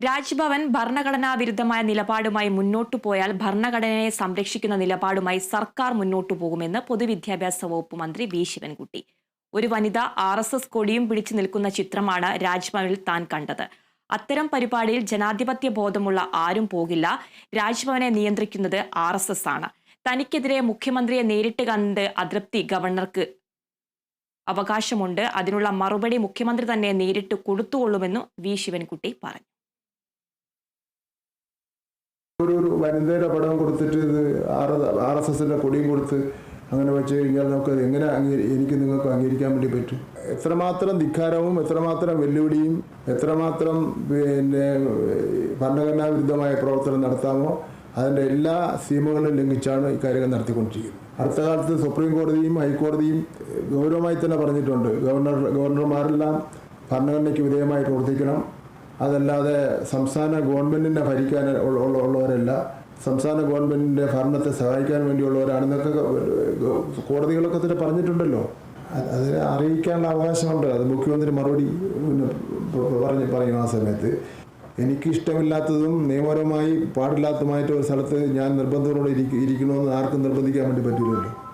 രാജ്ഭവൻ ഭരണഘടനാ വിരുദ്ധമായ നിലപാടുമായി മുന്നോട്ടു പോയാൽ ഭരണഘടനയെ സംരക്ഷിക്കുന്ന നിലപാടുമായി സർക്കാർ മുന്നോട്ടു പോകുമെന്ന് പൊതുവിദ്യാഭ്യാസ വകുപ്പ് മന്ത്രി വി. ശിവൻകുട്ടി. ഒരു വനിത ആർ എസ് എസ് കൊടിയും പിടിച്ചു നിൽക്കുന്ന ചിത്രമാണ് രാജ്ഭവനിൽ താൻ കണ്ടത്. അത്തരം പരിപാടിയിൽ ജനാധിപത്യ ബോധമുള്ള ആരും പോകില്ല. രാജ്ഭവനെ നിയന്ത്രിക്കുന്നത് ആർ എസ് എസ് ആണ്. തനിക്കെതിരെ മുഖ്യമന്ത്രിയെ നേരിട്ട് കണ്ട് അതൃപ്തി ഗവർണർക്ക് അവകാശമുണ്ട്. അതിനുള്ള മറുപടി മുഖ്യമന്ത്രി തന്നെ നേരിട്ട് കൊടുത്തുകൊള്ളുമെന്നും വി. ശിവൻകുട്ടി പറഞ്ഞു. ഒരു ഒരു വനിതയുടെ പടം കൊടുത്തിട്ട് ഇത് ആർ ആർ എസ് എസിന്റെ കൊടിയും കൊടുത്ത് അങ്ങനെ വെച്ച് കഴിഞ്ഞാൽ നമുക്ക് എങ്ങനെ എനിക്ക് നിങ്ങൾക്ക് അംഗീകരിക്കാൻ വേണ്ടി പറ്റും? എത്രമാത്രം ധിക്കാരവും എത്രമാത്രം വെല്ലുവിളിയും എത്രമാത്രം പിന്നെ ഭരണഘടനാ വിരുദ്ധമായ പ്രവർത്തനം നടത്താമോ അതിന്റെ എല്ലാ സീമകളും ലംഘിച്ചാണ് ഇക്കാര്യങ്ങൾ നടത്തിക്കൊണ്ടിരിക്കുന്നത്. അടുത്ത കാലത്ത് സുപ്രീം കോടതിയും ഹൈക്കോടതിയും ഗൗരവമായി തന്നെ പറഞ്ഞിട്ടുണ്ട് ഗവർണർ ഗവർണർമാരെല്ലാം ഭരണഘടനയ്ക്ക് വിധേയമായി പ്രവർത്തിക്കണം. അതല്ലാതെ സംസ്ഥാന ഗവൺമെന്റിനെ ഭരിക്കാൻ ഉള്ള- ഉള്ള- ഉള്ളവരല്ല. സംസ്ഥാന ഗവൺമെന്റിന്റെ ഭരണത്തെ സഹായിക്കാൻ വേണ്ടിയുള്ളവരാണെന്നൊക്കെ കോടതികളൊക്കെ തന്നെ പറഞ്ഞിട്ടുണ്ടല്ലോ. അത് അതിനെ അറിയിക്കാനുള്ള അവകാശമുണ്ട്. അത് മുഖ്യമന്ത്രി മറുപടി പറഞ്ഞ് പറയും ആ സമയത്ത്. എനിക്ക് ഇഷ്ടമില്ലാത്തതും നിയമപരമായി പാടില്ലാത്തതുമായിട്ട് ഒരു സ്ഥലത്ത് ഞാൻ നിർബന്ധത്തോടെ ഇരിക്കണമെന്ന് ആർക്കും നിർബന്ധിക്കാൻ വേണ്ടി പറ്റില്ലല്ലോ